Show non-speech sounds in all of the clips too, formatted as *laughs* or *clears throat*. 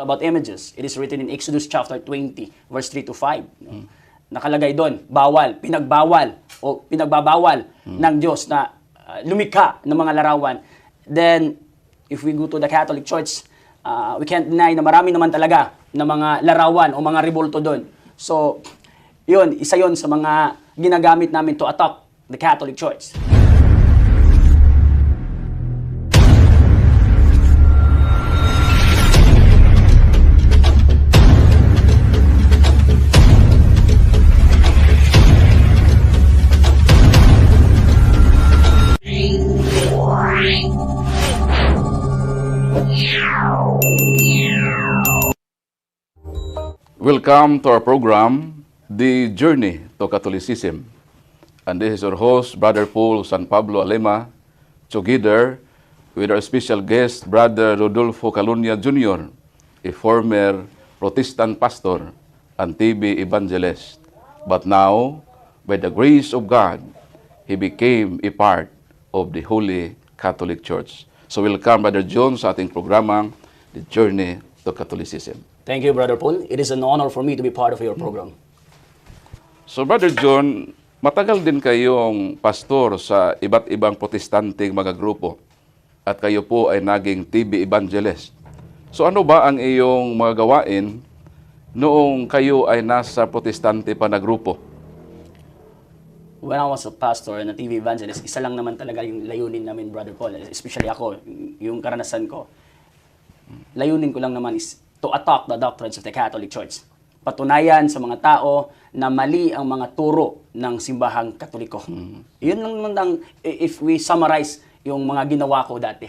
about images. It is written in Exodus chapter 20, verse 3 to 5. no? Nakalagay doon, bawal, pinagbawal, o pinagbabawal ng Diyos na uh, lumikha ng mga larawan. Then, if we go to the Catholic Church, uh, we can't deny na marami naman talaga na mga larawan o mga revolto doon. So, yun, isa yun sa mga ginagamit namin to attack the Catholic Church. Welcome to our program, The Journey to Catholicism. And this is your host, Brother Paul San Pablo Alema, together with our special guest, Brother Rodolfo Calunya Jr., a former Protestant pastor and TV evangelist. But now, by the grace of God, he became a part of the Holy Catholic Church. So welcome, Brother John, sa ating programang The Journey to Catholicism. Thank you, Brother Paul. It is an honor for me to be part of your program. So Brother John, matagal din kayong pastor sa iba't ibang protestanting mga grupo at kayo po ay naging TV evangelist. So ano ba ang iyong mga gawain noong kayo ay nasa protestante pa na grupo? When I was a pastor and a TV evangelist, isa lang naman talaga yung layunin namin, Brother Paul. Especially ako, yung karanasan ko. Layunin ko lang naman is to attack the doctrines of the Catholic Church. Patunayan sa mga tao na mali ang mga turo ng simbahang katoliko. Yun lang naman ang, if we summarize yung mga ginawa ko dati.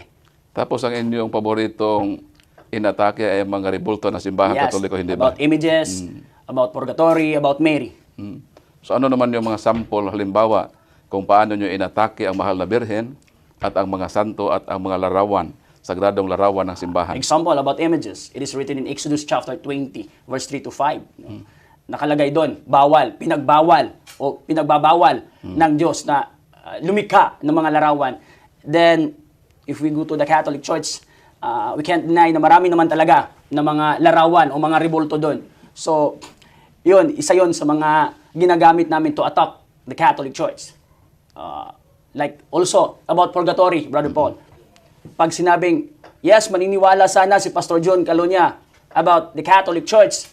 Tapos ang inyong paboritong inatake ay mga rebulto na simbahan katoliko, hindi ba? about images, about purgatory, about Mary. Mm. So ano naman yung mga sample, halimbawa, kung paano nyo inatake ang mahal na birhen at ang mga santo at ang mga larawan, sagradong larawan ng simbahan. Example about images. It is written in Exodus chapter 20, verse 3 to 5. no? Nakalagay doon, bawal, pinagbawal, o pinagbabawal ng Diyos na uh, lumikha ng mga larawan. Then, if we go to the Catholic Church, uh, we can't deny na marami naman talaga na mga larawan o mga revolto doon. So, yun, isa yun sa mga ginagamit namin to attack the Catholic Church. Uh, like also about purgatory, Brother Paul pag sinabing, yes, maniniwala sana si Pastor John Calunya about the Catholic Church,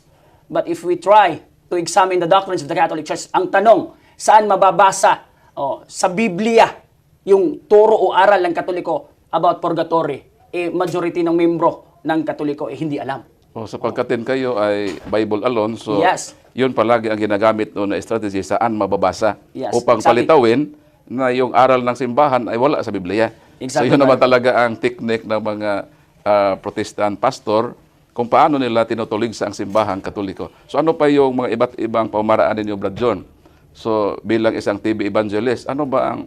but if we try to examine the doctrines of the Catholic Church, ang tanong, saan mababasa oh, sa Biblia yung turo o aral ng Katoliko about purgatory? Eh, majority ng membro ng Katoliko eh, hindi alam. O sapagkat din kayo ay Bible alone, so Yes. yun palagi ang ginagamit noon na strategy saan mababasa Yes, upang exactly. palitawin na yung aral ng simbahan ay wala sa Biblia. Exactly, so yun naman talaga ang technique ng mga ah, Protestant pastor kung paano nila tinutulig sa ang simbahan katoliko. So ano pa yung mga iba't ibang pamaraan ninyo, Brad John? So bilang isang TV evangelist, ano ba ang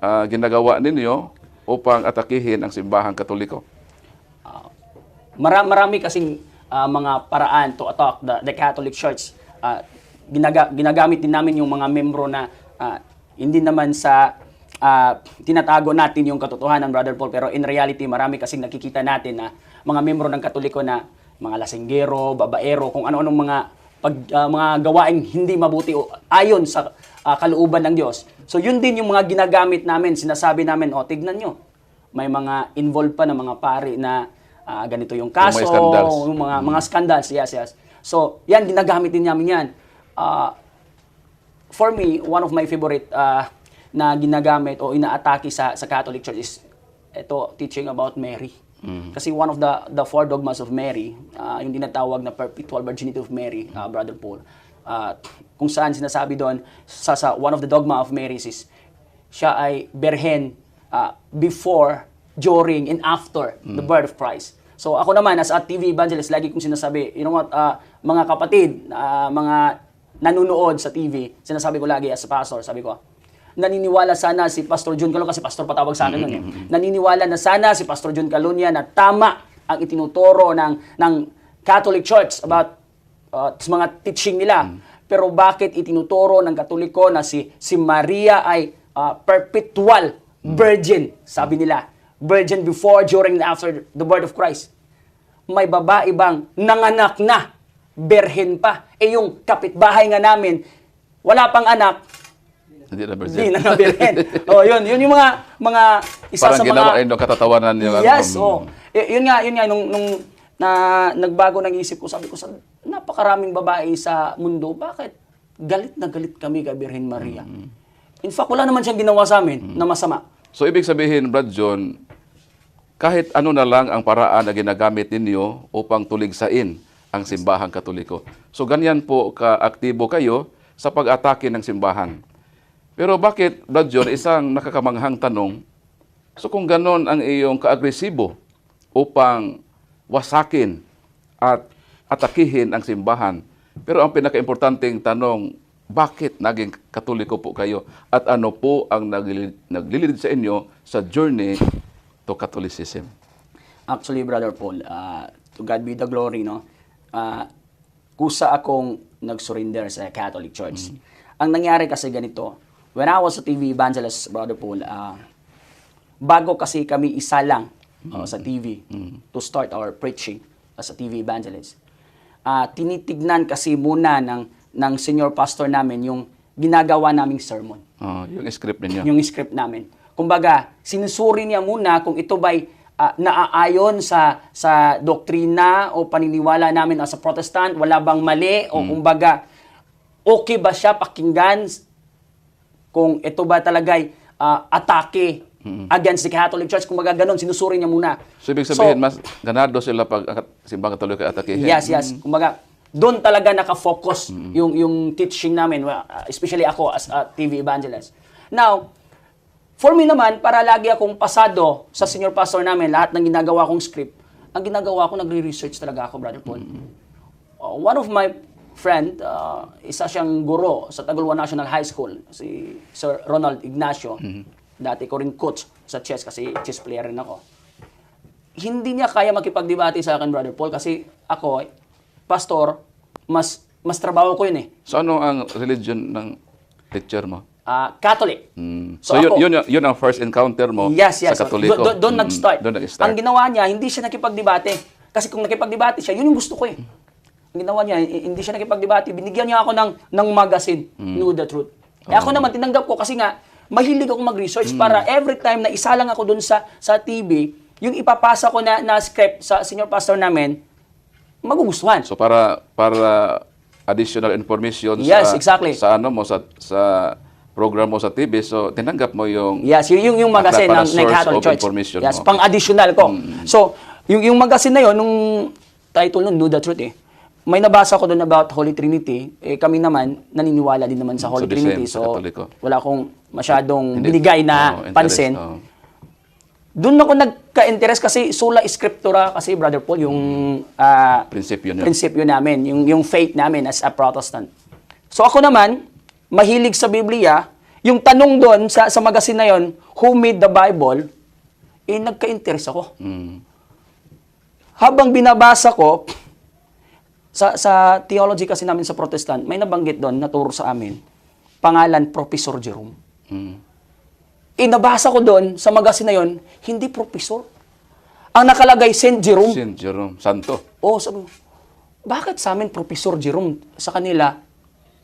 ah, ginagawa ninyo upang atakihin ang simbahan katoliko? Mara- marami kasing ah, mga paraan to attack the, the Catholic Church. Ah, ginaga- ginagamit din namin yung mga membro na ah, hindi naman sa ah, tinatago natin yung katotohanan, Brother Paul, pero in reality, marami kasing nakikita natin na mga membro ng Katoliko na mga lasinggero, babaero, kung ano-anong mga pag, ah, mga gawaing hindi mabuti o ayon sa ah, kalooban ng Diyos. So yun din yung mga ginagamit namin, sinasabi namin, o tignan nyo, may mga involved pa na mga pari na ah, ganito yung kaso, mga scandals. yung mga, mga scandals, yes, yes. So, yan, ginagamit din namin yan. Ah, for me, one of my favorite ah, na ginagamit o inaatake sa, sa Catholic Church is ito, teaching about Mary. Kasi one of the the four dogmas of Mary, ah, yung tinatawag na perpetual virginity of Mary, ah, Brother Paul, ah, kung saan sinasabi doon, sa, sa one of the dogma of Mary is, siya ay berhen ah, before, during, and after the birth of Christ. So ako naman, as a TV evangelist, lagi kong sinasabi, you know what, ah, mga kapatid, ah, mga nanonood sa TV, sinasabi ko lagi as a pastor, sabi ko, naniniwala sana si Pastor John Calon, kasi pastor patawag sa akin nun eh. Naniniwala na sana si Pastor John Calunya na tama ang itinuturo ng, ng Catholic Church about uh, mga teaching nila. Pero bakit itinuturo ng Katoliko na si, si Maria ay uh, perpetual virgin, sabi nila. Virgin before, during, and after the birth of Christ. may babae bang nanganak na, berhen pa. Eh yung kapitbahay nga namin, wala pang anak, Hindi na hindi virgin. na nga *laughs* berhen. oh, yun, yun yung mga, mga isa Parang sa ginawa mga... rin ng katatawanan niyo. Yes, um, oh. Y- yun nga, yun nga, nung, nung na, nagbago ng isip ko, sabi ko, sa napakaraming babae sa mundo, bakit galit na galit kami kay Birhen Maria? In fact, wala naman siyang ginawa sa amin na masama. So ibig sabihin, Brad John, kahit ano na lang ang paraan na ginagamit ninyo upang tuligsain ang simbahang katoliko. So ganyan po kaaktibo kayo sa pag-atake ng simbahan. Pero bakit, Brad John, isang nakakamanghang tanong, so kung ganon ang iyong kaagresibo upang wasakin at atakihin ang simbahan, pero ang pinakaimportanteng tanong, bakit naging katoliko po kayo? At ano po ang naglilid, sa inyo sa journey to Catholicism? Actually, Brother Paul, uh, to God be the glory, no? Uh, kusa akong nag-surrender sa Catholic Church. Ang nangyari kasi ganito, when I was a TV evangelist, Brother Paul, uh, bago kasi kami isa lang uh, sa TV to start our preaching as a TV evangelist, uh, tinitignan kasi muna ng, ng senior pastor namin yung ginagawa naming sermon. Ah, yung script ninyo. yung script namin. Kumbaga, sinusuri niya muna kung ito ba'y ah, naaayon sa sa doktrina o paniniwala namin as a Protestant, wala bang mali o kumbaga okay ba siya pakinggan kung ito ba talagay ah, atake against the Catholic Church, kumbaga ganun, sinusuri niya muna. So ibig sabihin, mas ganado sila pag ang simbahang katoliko ay atakihin. Yes, yes. Kumbaga, doon talaga nakafocus yung yung teaching namin, well, uh, especially ako as a TV evangelist. Now, for me naman, para lagi akong pasado sa senior pastor namin, lahat ng ginagawa kong script, ang ginagawa ko, nagre-research talaga ako, Brother Paul. Uh, one of my friend, uh, isa siyang guro sa Tagulwa National High School, si Sir Ronald Ignacio. Dati ko rin coach sa chess kasi chess player rin ako hindi niya kaya makipagdebate sa akin, Brother Paul, kasi ako, pastor, mas mas trabaho ko yun eh. So ano ang religion ng teacher mo? Ah, Catholic. Mm. So So, yun, ako- yun, yun ang first encounter mo Yes, yes. sa katoliko. Do- do- doon Mm, nag-start. Doon nag-start. Ang ginawa niya, hindi siya nakipagdebate. Kasi kung nakipagdebate siya, yun yung gusto ko eh. Ang ginawa niya, i- hindi siya nakipagdebate. Binigyan niya ako ng, ng magazine, Mm. Know the Truth. Eh ako naman, tinanggap ko kasi nga, mahilig ako mag-research Mm. para every time na isa lang ako doon sa, sa TV, yung ipapasa ko na, na script sa senior pastor namin, magugustuhan. So para para additional information Yes, sa exactly. sa ano mo sa sa program mo sa TV, so tinanggap mo yung Yes, yung, yung, yung magazine ng, of Church. information Yes, mo. pang additional ko. So, yung, yung magazine na yon nung title nun, Know the Truth eh, may nabasa ko doon about Holy Trinity. Eh, kami naman, naniniwala din naman sa Holy So, Trinity. same sa So, Katoliko. wala akong masyadong Hindi- binigay na interest, pansin. oo. Doon ako nagka-interest kasi sola scriptura kasi Brother Paul yung ah, Prinsipyo niyo. prinsipyo namin, yung yung faith namin as a Protestant. So ako naman, mahilig sa Biblia, yung tanong doon sa sa magazine na yon, who made the Bible? Eh nagka-interest ako. Mm. Habang binabasa ko sa sa theology kasi namin sa Protestant, may nabanggit doon naturo sa amin. Pangalan Professor Jerome. Mm. Inabasa ko doon sa magazine na yon, hindi professor. Ang nakalagay Saint Jerome. Saint Jerome Santo. Oh, sabi bakit sa amin Professor Jerome? Sa kanila,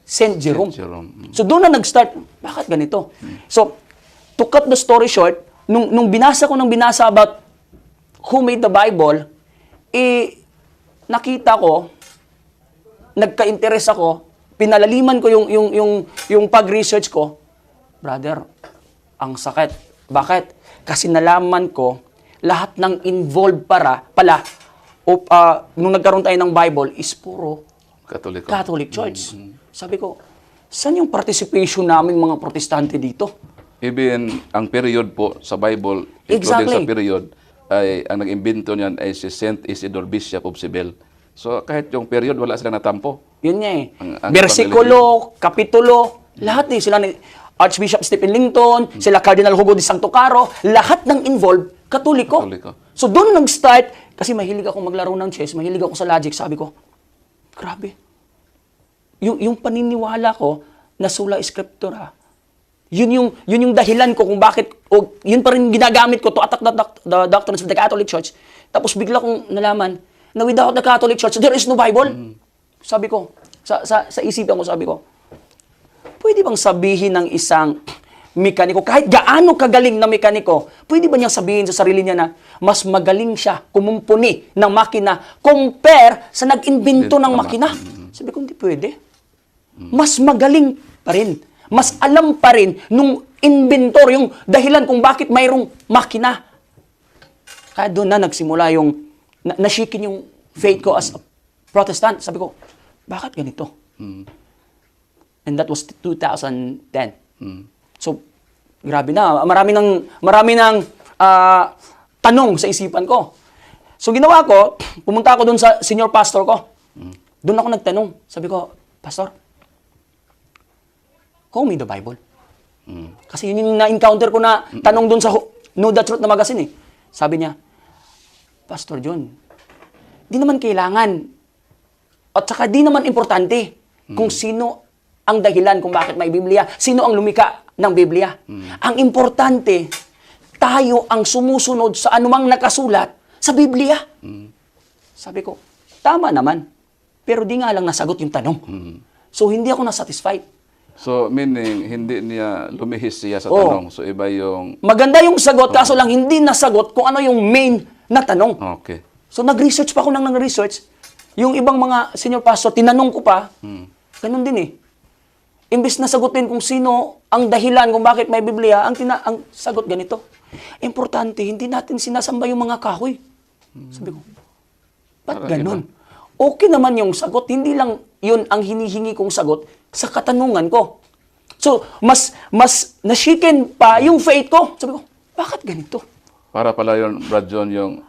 Saint Jerome. Saint Jerome. Mm. So doon na nag-start, bakit ganito? So, to cut the story short, nung, nung binasa ko nung binasa about who made the Bible, eh, nakita ko, nagka-interest ako, pinalaliman ko yung, yung, yung, yung pag-research ko, brother, ang sakit. Bakit? Kasi nalaman ko, lahat ng involved para, pala, o, ah, nung nagkaroon tayo ng Bible, is puro Katoliko. Catholic Church. Sabi ko, saan yung participation namin mga protestante dito? Even ang period po sa Bible, including Exactly. sa period, ay ang nag-imbento niyan ay si Saint Isidore Bishop of Cibel. So kahit yung period, wala silang natampo. Yun nga eh. Ang- ang Versikulo, kapitulo, lahat eh. Sila ni Archbishop Stephen Linton, sila Cardinal Hugo de Santo Caro, lahat ng involved, katoliko. Katoliko. So doon nag-start, kasi mahilig ako maglaro ng chess, mahilig ako sa logic, sabi ko, grabe. Yung, yung paniniwala ko na sola scriptura, yun yung, yun yung dahilan ko kung bakit, o yun pa rin ginagamit ko to attack the, doc- the doctrines of the Catholic Church. Tapos bigla kong nalaman, na without the Catholic Church, there is no Bible? Sabi ko, sa, sa, sa isipan ko, sabi ko, pwede bang sabihin ng isang mekaniko, kahit gaano kagaling na mekaniko, pwede ba niyang sabihin sa sarili niya na mas magaling siya kumumpuni ng makina compare sa nag-invento ng makina? Sabi ko, hindi pwede. Mas magaling pa rin. Mas alam pa rin nung inventor, yung dahilan kung bakit mayroong makina. Kaya doon na nagsimula yung, na, nashikin yung faith ko as a Protestant. Sabi ko, bakit ganito? And that was 2010. So, grabe na. Marami ng, marami ng ah, tanong sa isipan ko. So, ginawa ko, pumunta ako doon sa senior pastor ko. Doon ako nagtanong. Sabi ko, Pastor, call me the Bible. Kasi yun yung na-encounter ko na tanong doon sa Know the Truth na magazine eh. Sabi niya, Pastor John, di naman kailangan at saka di naman importante kung sino ang dahilan kung bakit may Biblia, sino ang lumika ng Biblia. Ang importante, tayo ang sumusunod sa anumang nakasulat sa Biblia. Sabi ko, tama naman. Pero di nga lang nasagot yung tanong. So, hindi ako nasatisfied. So, meaning, hindi niya lumihis siya sa Oo. tanong. So, iba yung... Maganda yung sagot, kaso lang hindi nasagot kung ano yung main na tanong. Okay. So nag-research pa ako ng nag-research. Yung ibang mga senior pastor, tinanong ko pa, ganun din eh. Imbes na sagutin kung sino ang dahilan kung bakit may Biblia, ang, tina- ang sagot ganito. Importante, hindi natin sinasamba yung mga kahoy. Sabi ko, ba't ganun? Okay naman yung sagot, hindi lang yun ang hinihingi kong sagot sa katanungan ko. So, mas, mas nashiken pa yung faith ko. Sabi ko, bakit ganito? Para pala yun, Brad John, yung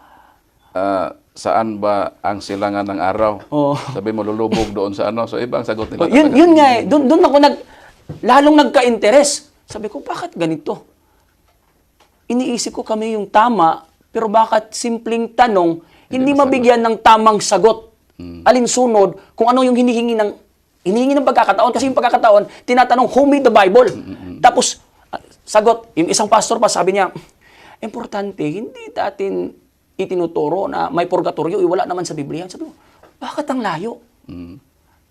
ah, saan ba ang silangan ng araw? Oo. Sabi mo, lulubog doon sa ano. So, iba ang sagot Oh, nila. yun, talaga. yun nga eh. Doon, doon ako nag, lalong nagka-interes. Sabi ko, bakit ganito? Iniisip ko kami yung tama, pero bakit simpleng tanong, hindi mabigyan ng tamang sagot? Alinsunod, kung ano yung hinihingi ng, hinihingi ng pagkakataon. Kasi yung pagkakataon, tinatanong, who made the Bible? Tapos, ah, sagot, yung isang pastor pa, sabi niya, importante, hindi natin itinuturo na may purgatorio, eh, wala naman sa Biblia. Sabi ko, bakit ang layo?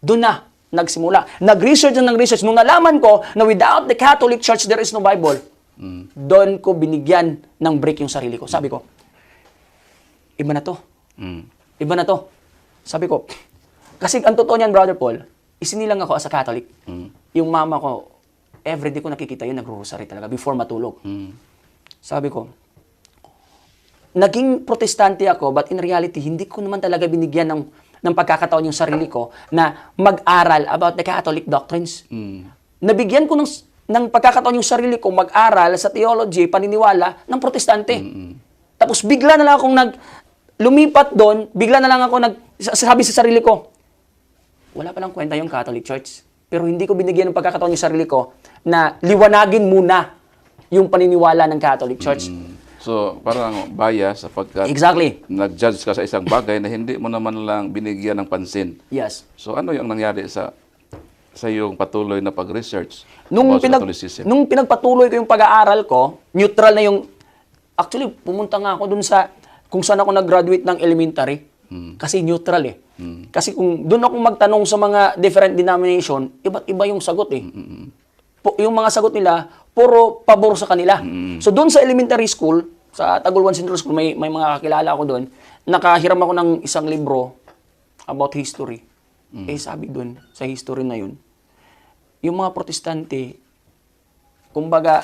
Doon na nagsimula. Nag-research na nag-research. Nung nalaman ko na without the Catholic Church, there is no Bible, doon ko binigyan ng break yung sarili ko. Sabi ko, iba na to. Mm. Iba na to. Sabi ko, kasi ang totoo niyan, Brother Paul, isinilang ako as a Catholic. Yung mama ko, everyday ko nakikita yun, nagro-rosary talaga before matulog. Sabi ko, naging protestante ako, but in reality, hindi ko naman talaga binigyan ng, ng pagkakataon yung sarili ko na mag-aral about the Catholic doctrines. Nabigyan ko ng, ng pagkakataon yung sarili ko mag-aral sa theology, paniniwala ng protestante. Tapos bigla na lang akong nag, lumipat doon, bigla na lang ako nag, sabi sa sarili ko, wala palang kwenta yung Catholic Church. Pero hindi ko binigyan ng pagkakataon yung sarili ko na liwanagin muna yung paniniwala ng Catholic Church. So, parang bias sapagkat Exactly. nag-judge ka sa isang bagay na hindi mo naman lang binigyan ng pansin. Yes. So, ano yung nangyari sa sa iyong patuloy na pag-research Nung, pinag, nung pinagpatuloy ko yung pag-aaral ko, neutral na yung... Actually, pumunta nga ako dun sa... Kung saan ako nag-graduate ng elementary. Kasi neutral eh. Kasi kung doon ako magtanong sa mga different denomination, iba't iba yung sagot eh. Po- yung mga sagot nila, puro pabor sa kanila. So doon sa elementary school, sa Tagulwan Central School, may, may mga kakilala ako doon, nakahiram ako ng isang libro about history. Eh sabi doon, sa history na yun, yung mga protestante, kumbaga,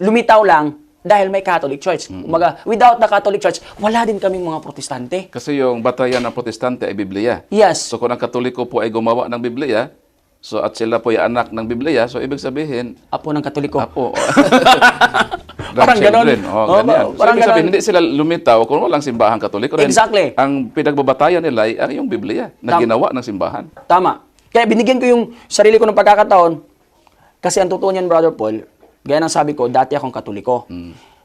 lumitaw lang dahil may Catholic Church. Kumbaga, without the Catholic Church, wala din kaming mga protestante. Kasi yung batayan ng protestante ay Biblia. Yes. So, kung ang katoliko po ay gumawa ng Biblia, so at sila po ay anak ng Biblia, so ibig sabihin, Apo ng Katoliko. Apo. *laughs* Parang ganon. Oh, ganyan. parang so, sabihin, hindi sila lumitaw kung walang simbahan katoliko. Rin, Exactly. Ang pinagbabatayan nila ay ang yung Biblia na Tam- ginawa ng simbahan. Tama. Kaya binigyan ko yung sarili ko ng pagkakataon kasi ang totoo niyan, Brother Paul, gaya ng sabi ko, dati akong katoliko.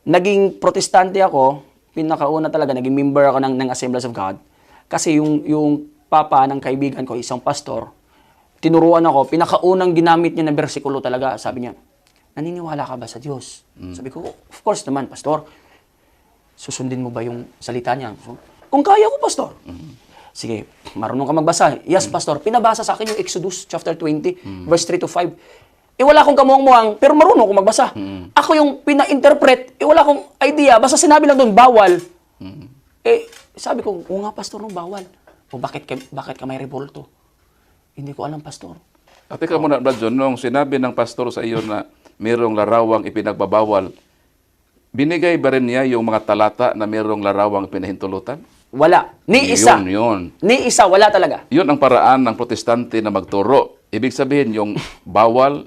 Naging protestante ako, pinakauna talaga, naging member ako ng, ng Assemblies of God. Kasi yung, yung papa ng kaibigan ko, isang pastor, tinuruan ako, pinakaunang ginamit niya na bersikulo talaga, sabi niya, naniniwala ka ba sa Diyos? Sabi ko, of course naman, pastor. Susundin mo ba yung salita niya? So, Kung kaya ko, Pastor. Sige, marunong ka magbasa. Yes, Pastor. Pinabasa sa akin yung Exodus chapter 20, verse 3 to 5. Eh, wala akong kamuang-muang, pero marunong akong magbasa. Ako yung pina-interpret, eh, wala akong idea. Basta sinabi lang doon, bawal. Eh, sabi ko, oo nga, Pastor, nung bawal. O bakit ka, bakit ka may revolto? Hindi ko alam, Pastor. At ikaw muna, Brad John, nung sinabi ng pastor sa iyo na mayroong larawang ipinagbabawal, binigay ba rin niya yung mga talata na mayroong larawang pinahintulutan? Wala. Ni isa. Yun, yun. Ni isa, wala talaga. Yun ang paraan ng protestante na magturo. Ibig sabihin, yung *laughs* bawal,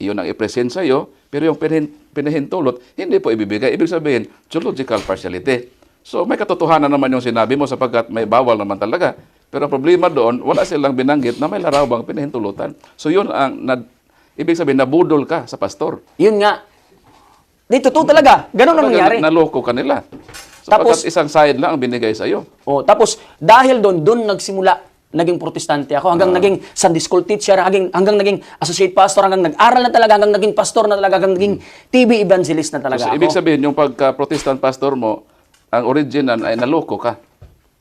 yun ang ipresent sa iyo, pero yung pinahin- pinahintulot, hindi po ibibigay. Ibig sabihin, theological partiality. So may katotohanan naman yung sinabi mo sapagkat may bawal naman talaga. Pero ang problema doon, wala silang binanggit na may larawang pinahintulutan. So yun ang, ibig sabihin, nabudol ka sa pastor. Yun nga. Di, totoo talaga. Ganun ang nangyari. Naloko ka nila. Tapos- Sapagkat isang side lang ang binigay sa iyo. Oh, tapos dahil doon, doon nagsimula naging protestante ako hanggang naging Sunday school teacher, hanggang, hanggang naging associate pastor, hanggang nag-aral na talaga, hanggang naging pastor na talaga, hanggang naging TV evangelist na talaga So, ako. ibig sabihin, yung pagka-protestant pastor mo, ang original ay naloko ka.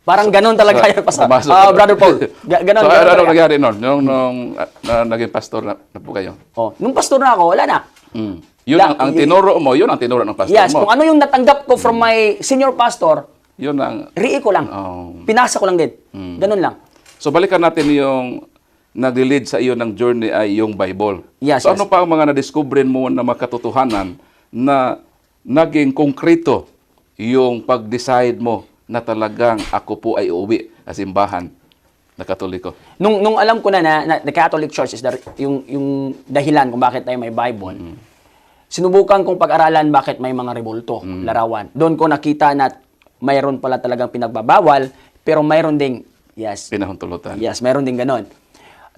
Parang ganun talaga Sa- yung pastor. ka. Brother Paul. Ga- ganun, so, ganun ano talaga. nangyari nun? Nung, nung na, naging pastor na, na po kayo? Oh, nung pastor na ako, wala na. Mm. Yun La- ang, ang tinuro mo, yun ang tinuro ng pastor Yes, mo. kung ano yung natanggap ko from my senior pastor, Yun ang... rii ko lang. Oh. Pinasa ko lang din. Ganun lang. So, balikan natin yung nag-lead sa iyo ng journey ay yung Bible. Yes, so, yes. ano pa ang mga na-discovery mo na makatotohanan na naging konkreto yung pag-decide mo na talagang ako po ay uuwi sa simbahan na katoliko? Nung nung alam ko na na, na the Catholic Church is the, yung yung dahilan kung bakit tayo may Bible. Sinubukan kong pag-aralan bakit may mga rebulto, larawan. Doon ko nakita na mayroon pala talagang pinagbabawal, pero mayroon ding yes. Pinahuntulutan. Yes, mayroon din ganon.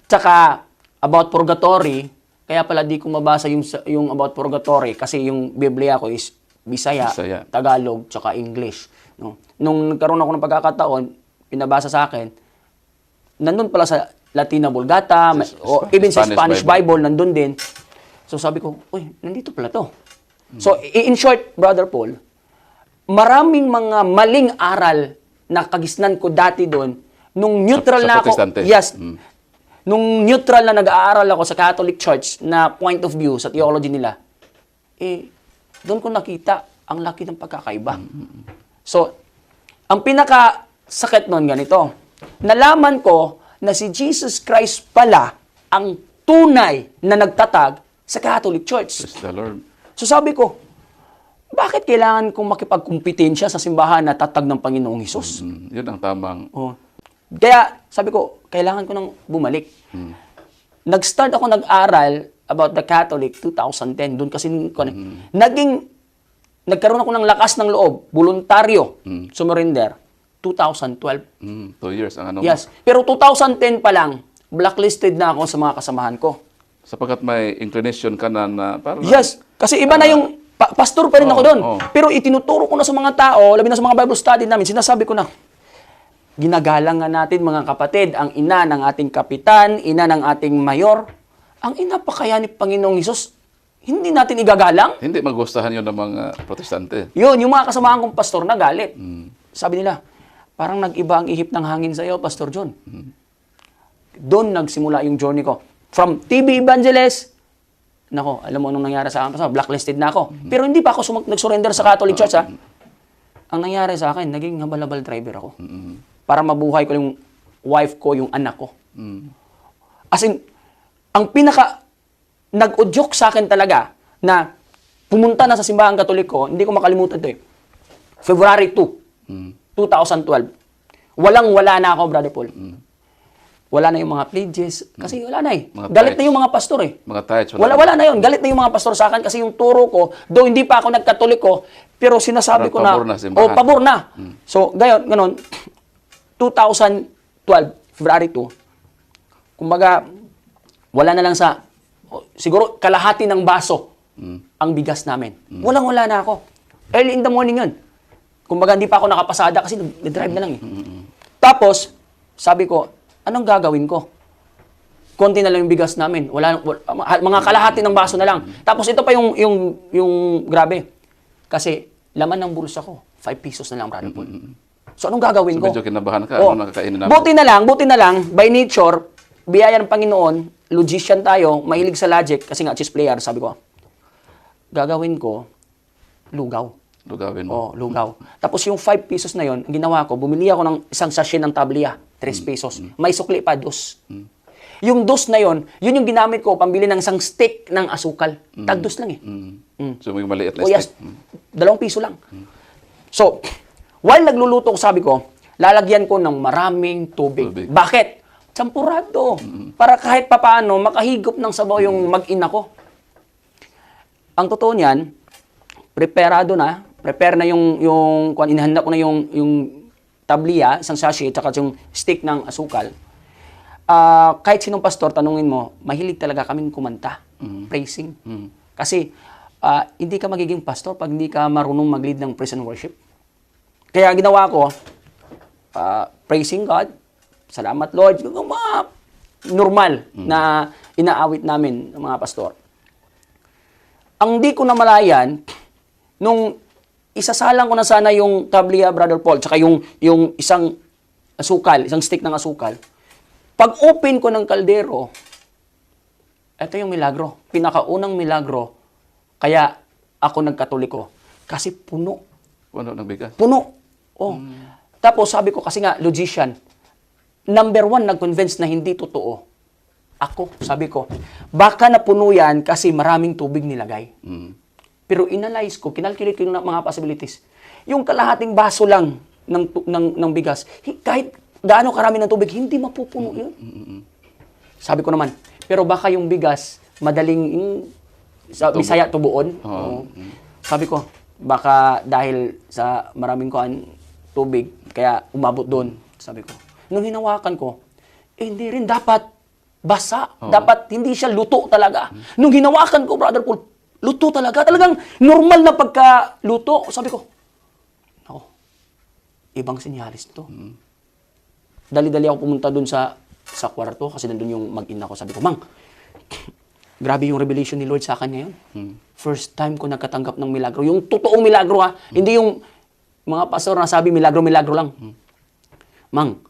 Tsaka about purgatory, kaya pala di ko mabasa yung yung about purgatory kasi yung Biblia ko is Bisaya, Bisaya. Tagalog, tsaka English. No? Nung nagkaroon ako ng pagkakataon, pinabasa sa akin, nandun pala sa Latina Vulgata, may- o even sa Spanish Spanish Bible. nandun din. So sabi ko, uy, nandito pala to. So i- in short, Brother Paul, maraming mga maling aral na kagisnan ko dati doon nung neutral Sa- sa na ako. Yes. Mm. Nung neutral na nag-aaral ako sa Catholic Church na point of view sa theology nila, eh, doon ko nakita ang laki ng pagkakaiba. So, ang pinaka sakit noon ganito. Nalaman ko na si Jesus Christ pala ang tunay na nagtatag sa Catholic Church. Praise the Lord. So sabi ko, bakit kailangan kong makipagkumpetensya sa simbahan na tatag ng Panginoong Hesus? Mm, yun ang tamang... Oh. Kaya sabi ko, kailangan ko nang bumalik. Nag-start ako nag-aral about the Catholic 2010. Doon kasi ko, naging nagkaroon ako ng lakas ng loob, voluntaryo, sumurrender 2012. Mm, two years ang ano. Yes. Pero 2010 pa lang, blacklisted na ako sa mga kasamahan ko. Sapagkat may inclination ka na na parang... Yes, kasi iba na yung pa- pastor pa rin ako Oo, doon. oo. Pero itinuturo ko na sa mga tao, labi na sa mga Bible study namin, sinasabi ko na, ginagalang nga natin mga kapatid, ang ina ng ating kapitan, ina ng ating mayor, ang ina pa kaya ni Panginoong Hesus, hindi natin igagalang? Hindi magustahan yun ng mga protestante. Yun, yung mga kasamahan kong pastor na galit. Sabi nila, parang nag-iba ang ihip ng hangin sa'yo, Pastor John. Doon nagsimula yung journey ko. From TV evangelist, nako, alam mo anong nangyari sa akin, blacklisted na ako. Pero hindi pa ako sumag- nag-surrender sa Catholic Church, ha? Ang nangyari sa akin, naging habal-habal driver ako. Para mabuhay ko yung wife ko, yung anak ko. As in, ang pinaka nag-udyok sa akin talaga na pumunta na sa simbahan katoliko, hindi ko makalimutan ito eh. February 2, 2012. Walang-wala na ako, Brother Paul. Wala na yung mga pledges. Kasi wala na eh. Mga Galit na tithes. yung mga pastor eh. Mga tithes. Wala, wala na yun. Galit na yung mga pastor sa akin kasi yung turo ko, though hindi pa ako nagkatoliko, pero sinasabi Parang ko na, pabor na simbahan. oh, pabor na. So, gayon, ganon, *clears throat* 2012, February 2, kumbaga, wala na lang sa, siguro kalahati ng baso ang bigas namin. Walang-wala na ako. Early in the morning yun. Kumbaga, hindi pa ako nakapasada kasi nag-drive na lang eh. Tapos, sabi ko, anong gagawin ko? konti na lang yung bigas namin. Wala, wala mga kalahati ng baso na lang. Tapos ito pa yung yung yung grabe. Kasi laman ng bulsa ko, 5 pesos na lang, brother Paul. So anong gagawin So ko? medyo kinabahan ka, Oh, ano nakakainin namin? Buti na lang, buti na lang, by nature, biyaya ng Panginoon, logician tayo, mahilig sa logic, kasi nga chess player, sabi ko, gagawin ko, lugaw. Lugawin mo. Oh, lugaw. Tapos yung 5 pesos na yon, ginawa ko, bumili ako ng isang sachet ng tablia, 3 pesos. May sukli pa, dos. Yung dos na yon, yun yung ginamit ko pambili ng isang stick ng asukal. Tagdos lang eh. Mm. So may maliit na O yes, stick. Mm. dalawang piso lang. So, while nagluluto ko, sabi ko, lalagyan ko ng maraming tubig. Tubig. Bakit? Champurado. Para kahit papaano, makahigop ng sabaw yung mag-ina ko. Ang totoo niyan, preparado na, prepare na yung, yung, kung inihanda ko na yung, yung tablia, isang sachet, tsaka yung stick ng asukal. Ah, kahit sinong pastor, tanungin mo, mahilig talaga kaming kumanta, praising. Kasi, ah, hindi ka magiging pastor pag hindi ka marunong mag-lead ng praise and worship. Kaya ginawa ko, ah, praising God, salamat Lord, yung mga normal na inaawit namin ng mga pastor. Ang di ko namalayan, nung isasalang ko na sana yung tablia, Brother Paul, tsaka yung, yung isang asukal, isang stick ng asukal, pag open ko ng kaldero, ito yung milagro. Pinakaunang milagro, kaya ako nagkatoliko. Kasi puno. Ano ng bigas? Puno. Oh. Tapos sabi ko, kasi nga, logician, number one, nag-convince na hindi totoo. Ako, sabi ko, baka napuno yan kasi maraming tubig nilagay. Mm. Pero inanalyze ko, kinalculate ko yung mga possibilities. Yung kalahating baso lang ng, ng, ng bigas, hi- kahit gaano karami ng tubig, hindi mapupuno yun. Sabi ko naman, pero baka yung bigas, madaling, yung, sa Tubo. Bisaya, tubuon. Oo. Oo. Sabi ko, baka dahil sa maraming kuan tubig, kaya umabot doon. Sabi ko. Nung hinawakan ko, eh, hindi rin dapat basa. Dapat hindi siya luto talaga. Nung hinawakan ko, Brother Paul, luto talaga. Talagang normal na pagka-luto. Sabi ko, ako, ibang sinyalis to. Dali-dali ako pumunta doon sa sa kwarto kasi nandun yung mag-ina ko. Sabi ko, Mang, *laughs* grabe yung revelation ni Lord sa akin ngayon. First time ko nagkatanggap ng milagro. Yung totoong milagro ha. Hindi yung mga pastor na sabi milagro-milagro lang. Mang,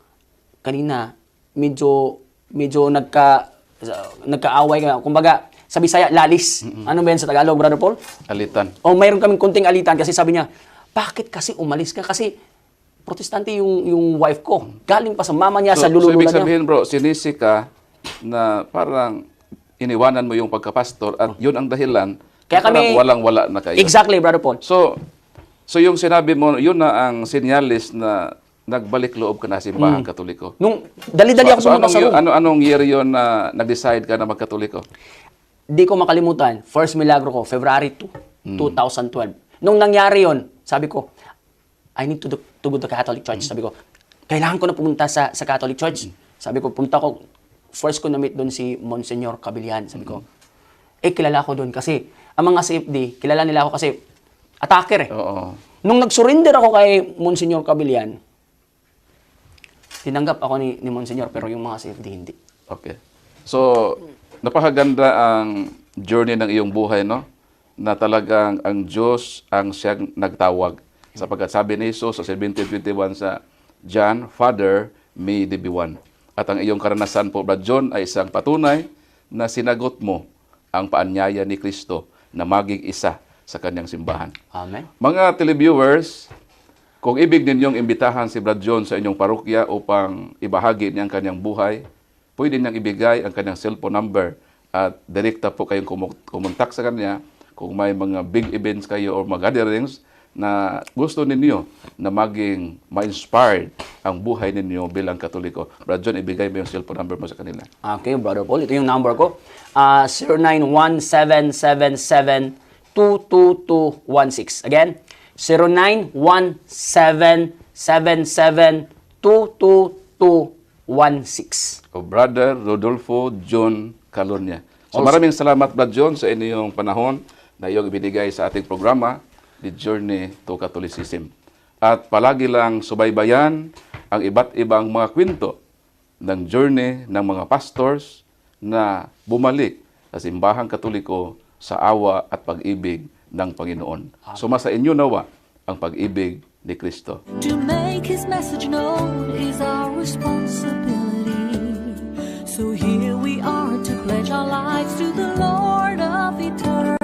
kanina medyo medyo nagka nagkaaway ka. Kumbaga, sa Bisaya, lalis. Ano ba yan sa Tagalog, Brother Paul? Alitan. O mayroon kaming kunting alitan kasi sabi niya, bakit kasi umalis ka? Kasi protestante yung yung wife ko. Galing pa sa mama niya, sa so lulula ibig niya. sabihin bro, sinisi ka na parang iniwanan mo yung pagkapastor at yun ang dahilan Kaya kami- walang-wala na kayo. Exactly, Brother Paul. So, so yung sinabi mo, yun na ang sinyalis na nagbalik loob ka na sa simbahan katoliko. Nung dali-dali So, ako so anong, sa year, room. ano, anong year yun na nag-decide ka na magkatoliko? Di ko makalimutan, first milagro ko, February 2, 2012. Nung nangyari yon, sabi ko, I need to, do, to go to Catholic Church. Sabi ko, kailangan ko na pumunta sa, sa Catholic Church. Sabi ko, pumunta ko, first ko na-meet doon si Monsignor Cabilian. Sabi ko, eh, kilala ko doon kasi, ang mga CFD, kilala nila ako kasi, attacker eh. Oo. Nung nag-surrender ako kay Monsignor Cabilian, tinanggap ako ni, ni Monsignor, pero yung mga CFD hindi. Okay. So, napakaganda ang journey ng iyong buhay, no? Na talagang ang Diyos ang siyang nagtawag. Sapagkat sabi ni Jesus sa 1721 sa John, Father, may they be one. At ang iyong karanasan po, Brad John, ay isang patunay na sinagot mo ang paanyaya ni Kristo na maging isa sa kanyang simbahan. Amen. Mga televiewers, kung ibig ninyong imbitahan si Brad John sa inyong parokya upang ibahagi niya ang kanyang buhay, pwede niyang ibigay ang kanyang cellphone number at direkta po kayong kumontak sa kanya kung may mga big events kayo or mga gatherings na gusto ninyo na maging ma-inspired ang buhay ninyo bilang katoliko. Brad John, ibigay mo yung cellphone number mo sa kanila. Okay, Brother Paul. Ito yung number ko. Ah, 0917772216. Again, 0917772216. o Brother Rodolfo John Calonia. So maraming salamat Brad John sa inyong panahon na iyong ibinigay sa ating programa, The Journey to Catholicism. At palagi lang subaybayan ang iba't ibang mga kwento ng journey ng mga pastors na bumalik sa simbahang katoliko sa awa at pag-ibig ng Panginoon. Sumasa inyo nawa ang pag-ibig ni Kristo. To make His message known is our responsibility. So here we are to pledge our lives to the Lord of eternity.